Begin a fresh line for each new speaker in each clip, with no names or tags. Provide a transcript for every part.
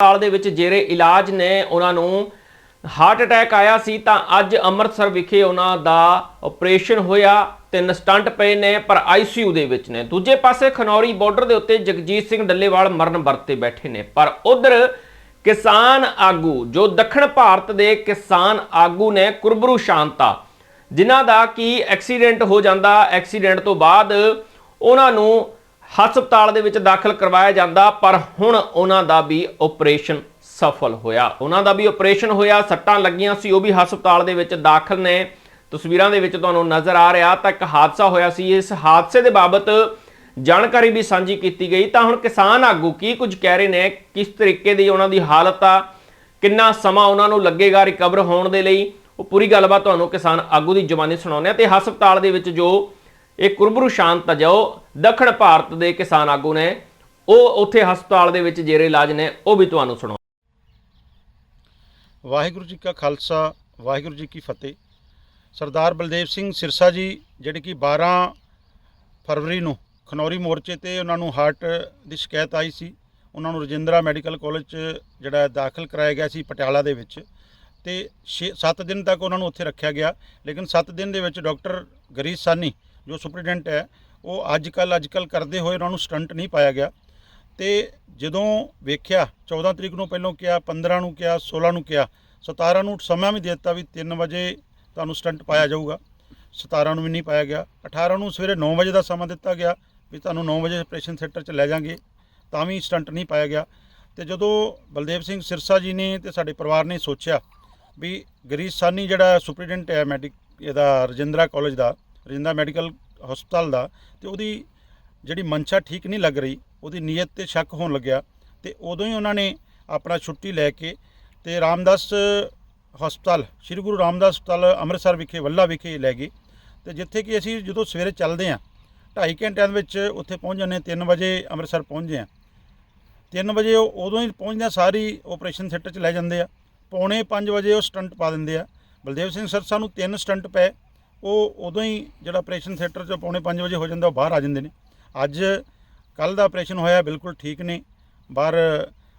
ਹਸਪਤਾਲ ਦੇ ਵਿੱਚ ਜੇਰੇ ਇਲਾਜ ਨੇ ਉਹਨਾਂ ਨੂੰ ਹਾਰਟ ਅਟੈਕ ਆਇਆ ਸੀ, ਤਾਂ ਅੱਜ ਅੰਮ੍ਰਿਤਸਰ ਵਿਖੇ ਉਹਨਾਂ ਦਾ ਆਪਰੇਸ਼ਨ ਹੋਇਆ, ਤਿੰਨ ਸਟੰਟ ਪਏ ਨੇ, ਪਰ ਆਈਸੀਯੂ ਦੇ ਵਿੱਚ ਨੇ। ਦੂਜੇ ਪਾਸੇ ਖਨੌਰੀ ਬਾਰਡਰ ਦੇ ਉੱਤੇ ਜਗਜੀਤ ਸਿੰਘ ਡੱਲੇਵਾਲ ਮਰਨ ਵਰਤੇ ਬੈਠੇ ਨੇ। ਪਰ ਉਧਰ ਕਿਸਾਨ ਆਗੂ, ਜੋ ਦੱਖਣ ਭਾਰਤ ਦੇ ਕਿਸਾਨ ਆਗੂ ਨੇ, ਕੁਰਬਰੂ ਸ਼ਾਂਤਾ, ਜਿਨ੍ਹਾਂ ਦਾ ਕੀ ਐਕਸੀਡੈਂਟ ਹੋ ਜਾਂਦਾ, ਐਕਸੀਡੈਂਟ ਤੋਂ ਬਾਅਦ ਉਹਨਾਂ ਨੂੰ ਹਸਪਤਾਲ ਦੇ ਵਿੱਚ ਦਾਖਲ ਕਰਵਾਇਆ ਜਾਂਦਾ, ਪਰ ਹੁਣ ਉਹਨਾਂ ਦਾ ਵੀ ਆਪਰੇਸ਼ਨ ਸਫਲ ਹੋਇਆ। ਉਹਨਾਂ ਦਾ ਵੀ ਆਪਰੇਸ਼ਨ ਹੋਇਆ, ਸੱਟਾਂ ਲੱਗੀਆਂ ਸੀ, ਉਹ ਵੀ ਹਸਪਤਾਲ ਦੇ ਵਿੱਚ ਦਾਖਲ ਨੇ। ਤਸਵੀਰਾਂ ਦੇ ਵਿੱਚ ਤੁਹਾਨੂੰ ਨਜ਼ਰ ਆ ਰਿਹਾ ਤਾਂ ਇੱਕ ਹਾਦਸਾ ਹੋਇਆ ਸੀ। ਇਸ ਹਾਦਸੇ ਦੇ ਬਾਬਤ ਜਾਣਕਾਰੀ ਵੀ ਸਾਂਝੀ ਕੀਤੀ ਗਈ। ਤਾਂ ਹੁਣ ਕਿਸਾਨ ਆਗੂ ਕੀ ਕੁਝ ਕਹਿ ਰਹੇ ਨੇ? ਕਿਸ ਤਰੀਕੇ ਦੀ ਉਹਨਾਂ ਦੀ ਹਾਲਤ ਆ? ਕਿੰਨਾ ਸਮਾਂ ਉਹਨਾਂ ਨੂੰ ਲੱਗੇਗਾ ਰਿਕਵਰ ਹੋਣ ਦੇ ਲਈ? ਉਹ ਪੂਰੀ ਗੱਲਬਾਤ ਤੁਹਾਨੂੰ ਕਿਸਾਨ ਆਗੂ ਦੀ ਜ਼ੁਬਾਨੀ ਸੁਣਾਉਂਦੇ ਆ ਤੇ ਹਸਪਤਾਲ ਦੇ ਵਿੱਚ ਜੋ ਇਹ ਕੁਰਬਰੂ ਸ਼ਾਂਤ ਜੋ ਦੱਖਣ ਭਾਰਤ ਦੇ ਕਿਸਾਨ ਆਗੂ ਨੇ, ਉਹ ਉੱਥੇ ਹਸਪਤਾਲ ਦੇ ਵਿੱਚ ਜੇਰੇ ਇਲਾਜ ਨੇ, ਉਹ ਵੀ ਤੁਹਾਨੂੰ ਸੁਣਾਓ।
ਵਾਹਿਗੁਰੂ ਜੀ ਕਾ ਖਾਲਸਾ, ਵਾਹਿਗੁਰੂ ਜੀ ਕੀ ਫਤਿਹ। ਸਰਦਾਰ ਬਲਦੇਵ ਸਿੰਘ ਸਿਰਸਾ ਜੀ, ਜਿਹੜੇ ਕਿ 12 ਫਰਵਰੀ ਨੂੰ ਖਨੌਰੀ ਮੋਰਚੇ ਤੇ ਉਹਨਾਂ ਨੂੰ ਹਾਰਟ ਦੀ ਸ਼ਿਕਾਇਤ ਆਈ ਸੀ, ਉਹਨਾਂ ਨੂੰ ਰਜਿੰਦਰਾ ਮੈਡੀਕਲ ਕਾਲਜ 'ਚ ਜਿਹੜਾ ਦਾਖਲ ਕਰਾਇਆ ਗਿਆ ਸੀ ਪਟਿਆਲਾ ਦੇ ਵਿੱਚ, ਤੇ 7 ਦਿਨ ਤੱਕ ਉਹਨਾਂ ਨੂੰ ਉੱਥੇ ਰੱਖਿਆ ਗਿਆ, ਲੇਕਿਨ 7 ਦਿਨ ਦੇ ਵਿੱਚ ਡਾਕਟਰ ਗਰੀਸ਼ ਸਾਨੀ ਜੋ ਸੁਪਰੀਡੈਂਟ ਹੈ, ਉਹ ਅੱਜ ਕੱਲ ਅੱਜ ਕੱਲ ਕਰਦੇ ਹੋਏ ਉਹਨਾਂ ਨੂੰ ਸਟੰਟ ਨਹੀਂ ਪਾਇਆ ਗਿਆ। ਤੇ ਜਦੋਂ ਵੇਖਿਆ 14 ਤਰੀਕ ਨੂੰ ਪਹਿਲਾਂ ਕਿਹਾ 15 ਨੂੰ ਕਿਹਾ 16 ਨੂੰ ਕਿਹਾ 17 ਨੂੰ ਸਮਾਂ ਵੀ ਦੇ ਦਿੱਤਾ ਵੀ 3 ਵਜੇ ਤੁਹਾਨੂੰ ਸਟੰਟ ਪਾਇਆ ਜਾਊਗਾ। 17 ਨੂੰ ਵੀ ਨਹੀਂ ਪਾਇਆ ਗਿਆ। 18 ਨੂੰ ਸਵੇਰੇ 9 ਵਜੇ ਦਾ ਸਮਾਂ ਦਿੱਤਾ ਗਿਆ ਵੀ ਤੁਹਾਨੂੰ 9 ਵਜੇ ਆਪਰੇਸ਼ਨ ਥੀਏਟਰ 'ਚ ਲੈ ਜਾਾਂਗੇ, ਤਾਂ ਵੀ ਸਟੰਟ ਨਹੀਂ ਪਾਇਆ ਗਿਆ। ਤੇ ਜਦੋਂ ਬਲਦੇਵ ਸਿੰਘ ਸਿਰਸਾ ਜੀ ਨੇ ਤੇ ਸਾਡੇ ਪਰਿਵਾਰ ਨੇ ਸੋਚਿਆ ਵੀ ਗਰੀਸ਼ ਸਾਨੀ ਜਿਹੜਾ ਸੁਪਰੀਡੈਂਟ ਹੈ ਮੈਡੀਕ, ਇਹਦਾ ਰਜਿੰਦਰਾ ਕਾਲਜ ਦਾ ਰਜਿੰਦਰਾ ਮੈਡੀਕਲ ਹਸਪਤਾਲ ਦਾ ਤੇ ਉਹਦੀ ਜਿਹੜੀ ਮਨਸ਼ਾ ਠੀਕ ਨਹੀਂ ਲੱਗ ਰਹੀ, ਉਹਦੀ ਨੀਅਤ ਤੇ ਸ਼ੱਕ ਹੋਣ ਲੱਗਿਆ ਤੇ ਉਦੋਂ ਹੀ ਉਹਨਾਂ ਨੇ ਆਪਣਾ ਛੁੱਟੀ ਲੈ ਕੇ ਤੇ ਰਾਮਦਾਸ ਹਸਪਤਾਲ, ਸ੍ਰੀ ਗੁਰੂ ਰਾਮਦਾਸ ਹਸਪਤਾਲ ਅੰਮ੍ਰਿਤਸਰ ਵਿਖੇ, ਵੱਲਾ ਵਿਖੇ ਲੈ ਗਏ ਤੇ ਜਿੱਥੇ ਕਿ ਅਸੀਂ ਜਦੋਂ ਸਵੇਰੇ ਚੱਲਦੇ ਹਾਂ 2.5 ਘੰਟਿਆਂ ਦੇ ਵਿੱਚ ਉੱਥੇ ਪਹੁੰਚ ਜਾਂਦੇ 3 ਵਜੇ ਅੰਮ੍ਰਿਤਸਰ ਪਹੁੰਚਦੇ ਹਾਂ। 3 ਵਜੇ ਉਹ ਉਦੋਂ ਹੀ ਪਹੁੰਚਦਿਆਂ ਸਾਰੀ ਆਪਰੇਸ਼ਨ ਥੀਏਟਰ 'ਚ ਲੈ ਜਾਂਦੇ ਆ। ਪੌਣੇ 5 ਵਜੇ ਉਹ ਸਟੰਟ ਪਾ ਦਿੰਦੇ ਆ। ਬਲਦੇਵ ਸਿੰਘ ਸਰ ਸਾਨੂੰ ਤਿੰਨ ਸਟੰਟ ਪਏ। ਉਹ ਉਦੋਂ ਹੀ ਜਿਹੜਾ ਆਪਰੇਸ਼ਨ ਥੀਏਟਰ 'ਚ ਪੌਣੇ 5 ਵਜੇ ਹੋ ਜਾਂਦਾ, ਉਹ ਬਾਹਰ ਆ ਜਾਂਦੇ ਨੇ। ਅੱਜ ਕੱਲ ਦਾ ਆਪਰੇਸ਼ਨ ਹੋਇਆ, ਬਿਲਕੁਲ ਠੀਕ ਨੇ। ਬਾਹਰ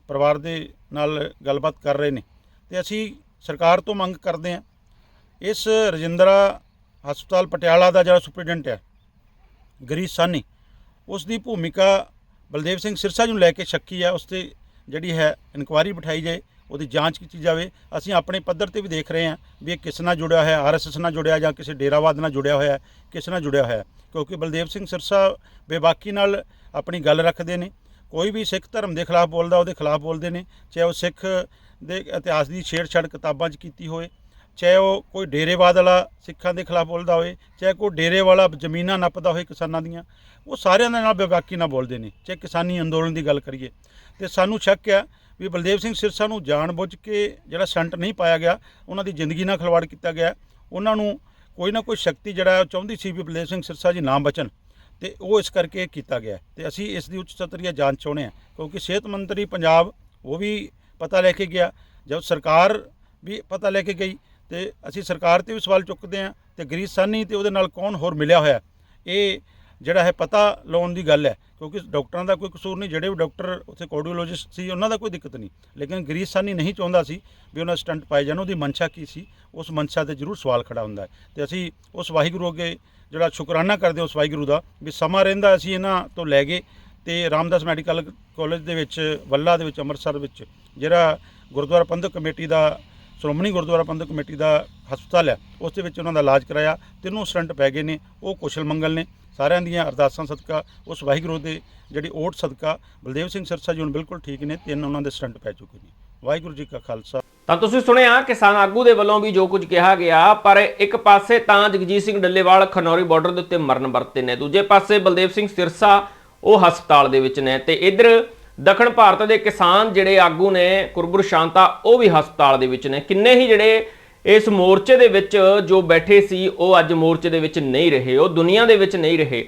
ਪਰਿਵਾਰ ਦੇ ਨਾਲ ਗੱਲਬਾਤ ਕਰ ਰਹੇ ਨੇ। ਤੇ ਅਸੀਂ ਸਰਕਾਰ ਤੋਂ ਮੰਗ ਕਰਦੇ ਹਾਂ, ਇਸ ਰਜਿੰਦਰਾ ਹਸਪਤਾਲ ਪਟਿਆਲਾ ਦਾ ਜਿਹੜਾ ਸੁਪਰੀਡੈਂਟ ਹੈ, ਗਰੀਸ਼ ਸਾਨੀ ਉਸ ਦੀ ਭੂਮਿਕਾ ਬਲਦੇਵ ਸਿੰਘ ਸਿਰਸਾ ਜੀ ਨੂੰ ਲੈ ਕੇ ਸ਼ੱਕੀ ਹੈ ਉਸ ਤੇ ਜਿਹੜੀ ਹੈ ਇਨਕੁਆਇਰੀ ਬਿਠਾਈ ਜਾਏ। ਉਹਦੀ ਜਾਂਚ ਕੀਤੀ ਜਾਵੇ। ਅਸੀਂ ਆਪਣੇ ਪੱਧਰ ਤੇ ਵੀ ਦੇਖ ਰਹੇ ਹਾਂ ਵੀ ਇਹ ਕਿਸ ਨਾਲ ਜੁੜਿਆ ਹੈ ਆਰਐਸਐਸ ਨਾਲ ਜੁੜਿਆ ਜਾਂ ਕਿਸੇ ਡੇਰਾਵਾਦ ਨਾਲ ਜੁੜਿਆ ਹੋਇਆ, ਕਿਸ ਨਾਲ ਜੁੜਿਆ ਹੋਇਆ। ਕਿਉਂਕਿ ਬਲਦੇਵ ਸਿੰਘ ਸਿਰਸਾ ਬੇਬਾਕੀ ਨਾਲ ਆਪਣੀ ਗੱਲ ਰੱਖਦੇ ਨੇ। ਕੋਈ ਵੀ ਸਿੱਖ ਧਰਮ ਦੇ ਖਿਲਾਫ ਬੋਲਦਾ, ਉਹਦੇ ਖਿਲਾਫ ਬੋਲਦੇ ਨੇ। ਚਾਹੇ ਉਹ ਸਿੱਖ ਦੇ ਇਤਿਹਾਸ ਦੀ ਛੇੜਛਾੜ ਕਿਤਾਬਾਂ 'ਚ ਕੀਤੀ ਹੋਵੇ, ਚਾਹੇ ਉਹ ਕੋਈ ਡੇਰੇਵਾਦ ਵਾਲਾ ਸਿੱਖਾਂ ਦੇ ਖਿਲਾਫ ਬੋਲਦਾ ਹੋਵੇ, ਚਾਹੇ ਕੋਈ ਡੇਰੇ ਵਾਲਾ ਜ਼ਮੀਨਾਂ ਨੱਪਦਾ ਹੋਵੇ ਕਿਸਾਨਾਂ ਦੀਆਂ, ਉਹ ਸਾਰਿਆਂ ਦੇ ਨਾਲ ਬੇਬਾਕੀ ਨਾਲ ਬੋਲਦੇ ਨੇ। ਚਾਹੇ ਕਿਸਾਨੀ ਅੰਦੋਲਨ ਦੀ ਗੱਲ ਕਰੀਏ। ਤੇ ਸਾਨੂੰ ਸ਼ੱਕ ਆ ਵੀ ਬਲਦੇਵ ਸਿੰਘ ਸਿਰਸਾ ਨੂੰ ਜਾਣਬੁੱਝ ਕੇ ਜਿਹੜਾ ਸੰਟ ਨਹੀਂ ਪਾਇਆ ਗਿਆ, ਉਹਨਾਂ ਦੀ ਜ਼ਿੰਦਗੀ ਨਾਲ ਖਿਲਵਾੜ ਕੀਤਾ ਗਿਆ। ਉਹਨਾਂ ਨੂੰ ਕੋਈ ਨਾ ਕੋਈ ਸ਼ਕਤੀ ਜਿਹੜਾ ਉਹ ਚਾਹੁੰਦੀ ਸੀ ਵੀ ਬਲਦੇਵ ਸਿੰਘ ਸਿਰਸਾ ਜੀ ਨਾ ਬਚਣ ਤੇ ਉਹ ਇਸ ਕਰਕੇ ਕੀਤਾ ਗਿਆ। ਤੇ ਅਸੀਂ ਇਸ ਦੀ ਉੱਚ ਸਤਰੀਆ ਜਾਂਚ ਚਾਹੁੰਦੇ ਹਾਂ, ਕਿਉਂਕਿ ਸਿਹਤ ਮੰਤਰੀ ਪੰਜਾਬ ਉਹ ਵੀ ਪਤਾ ਲੈ ਕੇ ਗਿਆ, ਜਦ ਸਰਕਾਰ ਵੀ ਪਤਾ ਲੈ ਕੇ ਗਈ ਤੇ ਅਸੀਂ ਸਰਕਾਰ ਤੇ ਵੀ ਸਵਾਲ ਚੁੱਕਦੇ ਹਾਂ ਤੇ ਗਰੀਸ਼ ਸਾਨੀ ਤੇ ਉਹਦੇ ਨਾਲ ਕੌਣ ਹੋਰ ਮਿਲਿਆ ਹੋਇਆ। ਇਹ ਜਿਹੜਾ ਹੈ ਪਤਾ ਲਾਉਣ ਦੀ ਗੱਲ ਹੈ, ਕਿਉਂਕਿ ਡਾਕਟਰਾਂ ਦਾ ਕੋਈ ਕਸੂਰ ਨਹੀਂ, ਜਿਹੜੇ ਵੀ ਡਾਕਟਰ ਉੱਥੇ ਕਾਰਡੀਓਲੋਜਿਸਟ ਸੀ, ਉਹਨਾਂ ਦਾ ਕੋਈ ਦਿੱਕਤ ਨਹੀਂ। ਲੇਕਿਨ ਗਰੀਸ਼ ਸਾਨੀ ਨਹੀਂ ਚਾਹੁੰਦਾ ਸੀ ਵੀ ਉਹਨਾਂ ਸਟੰਟ ਪਾਏ ਜਾਣ, ਉਹਦੀ ਮਨਸ਼ਾ ਕੀ ਸੀ, ਉਸ ਮਨਸ਼ਾ ਤੇ ਜ਼ਰੂਰ ਸਵਾਲ ਖੜਾ ਹੁੰਦਾ ਹੈ। ਤੇ ਅਸੀਂ ਉਸ ਵਾਹਿਗੁਰੂ ਅੱਗੇ ਜਿਹੜਾ ਸ਼ੁਕਰਾਨਾ ਕਰਦੇ ਹਾਂ ਉਸ ਵਾਹਿਗੁਰੂ ਦਾ ਵੀ ਸਮਾਂ ਰਹਿੰਦਾ ਅਸੀਂ ਇਹਨਾਂ ਤੋਂ ਲੈ ਗਏ ਤੇ ਰਾਮਦਾਸ ਮੈਡੀਕਲ ਕਾਲਜ ਦੇ ਵਿੱਚ, ਵੱਲਾ ਦੇ ਵਿੱਚ, ਅੰਮ੍ਰਿਤਸਰ ਵਿੱਚ ਜਿਹੜਾ ਗੁਰਦੁਆਰਾ ਪ੍ਰਬੰਧਕ ਕਮੇਟੀ ਦਾ, ਸ਼੍ਰੋਮਣੀ ਗੁਰਦੁਆਰਾ ਪ੍ਰਬੰਧਕ ਕਮੇਟੀ ਦਾ ਹਸਪਤਾਲ ਹੈ, ਉਸ ਦੇ ਵਿੱਚ ਉਹਨਾਂ ਦਾ ਇਲਾਜ ਕਰਾਇਆ। ਤਿੰਨੋਂ ਸਟੰਟ ਪੈ ਗਏ ਨੇ, ਉਹ ਕੁਸ਼ਲ ਮੰਗਲ ਨੇ। ਸਾਰਿਆਂ ਦੀਆਂ ਅਰਦਾਸਾਂ ਸਦਕਾ, ਉਸ ਵਾਹਿਗੁਰੂ ਦੇ ਜਿਹੜੀ ਓਟ ਸਦਕਾ, ਬਲਦੇਵ ਸਿੰਘ ਸਿਰਸਾ ਜੀ ਹੁਣ ਬਿਲਕੁਲ ਠੀਕ ਨੇ, ਤਿੰਨ ਉਹਨਾਂ ਦੇ ਸਟੰਟ ਪੈ ਚੁੱਕੇ ਨੇ। ਵਾਹਿਗੁਰੂ ਜੀ ਕਾ ਖਾਲਸਾ।
ਤਾਂ ਤੁਸੀਂ ਸੁਣਿਆ, ਕਿਸਾਨ ਆਗੂ ਦੇ ਵੱਲੋਂ ਵੀ ਜੋ ਕੁਝ ਕਿਹਾ ਗਿਆ, ਪਰ ਇੱਕ ਪਾਸੇ ਤਾਂ ਜਗਜੀਤ ਸਿੰਘ ਡੱਲੇਵਾਲ ਖਨੌਰੀ ਬਾਰਡਰ ਦੇ ਉੱਤੇ ਮਰਨ ਵਰਤੇ ਨੇ, ਦੂਜੇ ਪਾਸੇ ਬਲਦੇਵ ਸਿੰਘ ਸਿਰਸਾ ਉਹ ਹਸਪਤਾਲ ਦੇ ਵਿੱਚ ਨੇ ਤੇ ਇਧਰ ਦੱਖਣ ਭਾਰਤ ਦੇ ਕਿਸਾਨ ਜਿਹੜੇ ਆਗੂ ਨੇ, ਕੁਰਬੁਰ ਸ਼ਾਂਤਾ, ਉਹ ਵੀ ਹਸਪਤਾਲ ਦੇ ਵਿੱਚ ਨੇ। ਕਿੰਨੇ ਹੀ ਜਿਹੜੇ ਇਸ ਮੋਰਚੇ ਦੇ ਵਿੱਚ ਜੋ ਬੈਠੇ ਸੀ, ਉਹ ਅੱਜ ਮੋਰਚੇ ਦੇ ਵਿੱਚ ਨਹੀਂ ਰਹੇ, ਉਹ ਦੁਨੀਆ ਦੇ ਵਿੱਚ ਨਹੀਂ ਰਹੇ।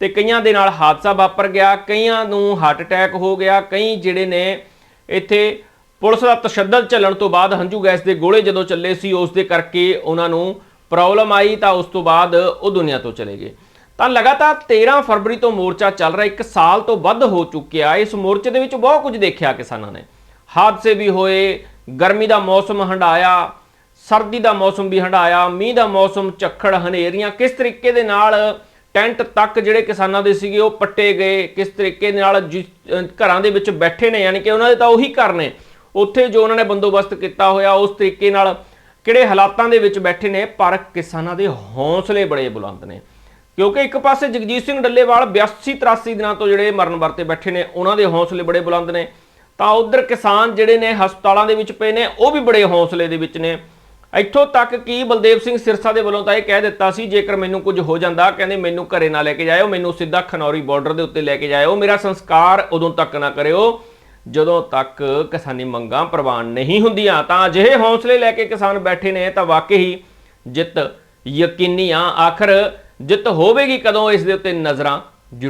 ਤੇ ਕਈਆਂ ਦੇ ਨਾਲ ਹਾਦਸਾ ਵਾਪਰ ਗਿਆ, ਕਈਆਂ ਨੂੰ ਹਾਰਟ ਅਟੈਕ ਹੋ ਗਿਆ, ਕਈ ਜਿਹੜੇ ਨੇ ਇੱਥੇ ਪੁਲਿਸ ਦਾ ਤਸ਼ੱਦਦ ਚੱਲਣ ਤੋਂ ਬਾਅਦ ਹੰਝੂ ਗੈਸ ਦੇ ਗੋਲੇ ਜਦੋਂ ਚੱਲੇ ਸੀ, ਉਸ ਦੇ ਕਰਕੇ ਉਹਨਾਂ ਨੂੰ ਪ੍ਰੋਬਲਮ ਆਈ, ਤਾਂ ਉਸ ਤੋਂ ਬਾਅਦ ਉਹ ਦੁਨੀਆ ਤੋਂ ਚਲੇ ਗਏ। ਤਾਂ ਲਗਾਤਾਰ 13 ਫਰਵਰੀ ਤੋਂ ਮੋਰਚਾ ਚੱਲ ਰਿਹਾ 1 ਸਾਲ ਤੋਂ ਵੱਧ ਹੋ ਚੁੱਕਿਆ। ਇਸ ਮੋਰਚੇ ਦੇ ਵਿੱਚ ਬਹੁਤ ਕੁਝ ਦੇਖਿਆ ਕਿਸਾਨਾਂ ਨੇ। ਹਾਦਸੇ ਵੀ ਹੋਏ, ਗਰਮੀ ਦਾ ਮੌਸਮ ਹੰਡਾਇਆ ਸਰਦੀ ਦਾ ਮੌਸਮ ਵੀ ਹੰਡਾਇਆ, ਮੀਂਹ ਦਾ ਮੌਸਮ, ਝੱਖੜ, ਹਨੇਰੀਆਂ, ਕਿਸ ਤਰੀਕੇ ਦੇ ਨਾਲ ਟੈਂਟ ਤੱਕ ਜਿਹੜੇ ਕਿਸਾਨਾਂ ਦੇ ਸੀਗੇ ਉਹ ਪੱਟੇ ਗਏ, ਕਿਸ ਤਰੀਕੇ ਦੇ ਨਾਲ ਜਿਸ- ਘਰਾਂ ਦੇ ਵਿੱਚ ਬੈਠੇ ਨੇ, ਯਾਨੀ ਕਿ ਉਹਨਾਂ ਦੇ ਤਾਂ ਉਹੀ ਘਰ ਨੇ। ਉੱਥੇ ਜੋ ਉਹਨਾਂ ਨੇ ਬੰਦੋਬਸਤ ਕੀਤਾ ਹੋਇਆ, ਉਸ ਤਰੀਕੇ ਨਾਲ ਕਿਹੜੇ ਹਾਲਾਤਾਂ ਦੇ ਵਿੱਚ ਬੈਠੇ ਨੇ, ਪਰ ਕਿਸਾਨਾਂ ਦੇ ਹੌਸਲੇ ਬੜੇ ਬੁਲੰਦ ਨੇ। ਕਿਉਂਕਿ ਇੱਕ ਪਾਸੇ ਜਗਜੀਤ ਸਿੰਘ ਡੱਲੇਵਾਲ 82 83 ਦਿਨਾਂ ਤੋਂ ਜਿਹੜੇ ਮਰਨ ਵਰਤੇ ਬੈਠੇ ਨੇ, ਉਹਨਾਂ ਦੇ ਹੌਸਲੇ ਬੜੇ ਬੁਲੰਦ ਨੇ। ਤਾਂ ਉਧਰ ਕਿਸਾਨ ਜਿਹੜੇ ਨੇ ਹਸਪਤਾਲਾਂ ਦੇ ਵਿੱਚ ਪਏ ਨੇ, ਉਹ ਵੀ ਬੜੇ ਹੌਸਲੇ ਦੇ ਵਿੱਚ ਨੇ। ਇੱਥੋਂ ਤੱਕ ਕਿ ਬਲਦੇਵ ਸਿੰਘ ਸਿਰਸਾ ਦੇ ਵੱਲੋਂ ਤਾਂ ਇਹ ਕਹਿ ਦਿੱਤਾ ਸੀ, ਜੇਕਰ ਮੈਨੂੰ ਕੁਝ ਹੋ ਜਾਂਦਾ, ਕਹਿੰਦੇ ਮੈਨੂੰ ਘਰੇ ਨਾ ਲੈ ਕੇ ਜਾਇਓ, ਮੈਨੂੰ ਸਿੱਧਾ ਖਨੌਰੀ ਬਾਰਡਰ ਦੇ ਉੱਤੇ ਲੈ ਕੇ ਜਾਇਓ, ਮੇਰਾ ਸੰਸਕਾਰ ਉਦੋਂ ਤੱਕ ਨਾ ਕਰਿਓ, ਜਦੋਂ ਤੱਕ ਕਿਸਾਨੀ ਮੰਗਾਂ ਪ੍ਰਵਾਨ ਨਹੀਂ ਹੁੰਦੀਆਂ। ਤਾਂ ਅਜਿਹੇ ਹੌਸਲੇ ਲੈ ਕੇ ਕਿਸਾਨ ਬੈਠੇ ਨੇ, ਤਾਂ ਵਾਕਈ ਜਿੱਤ ਯਕੀਨੀ ਆ। ਆਖਰ ਜਿੱਤ ਹੋਵੇਗੀ ਕਦੋਂ, ਇਸ ਦੇ ਉੱਤੇ ਨਜ਼ਰਾਂ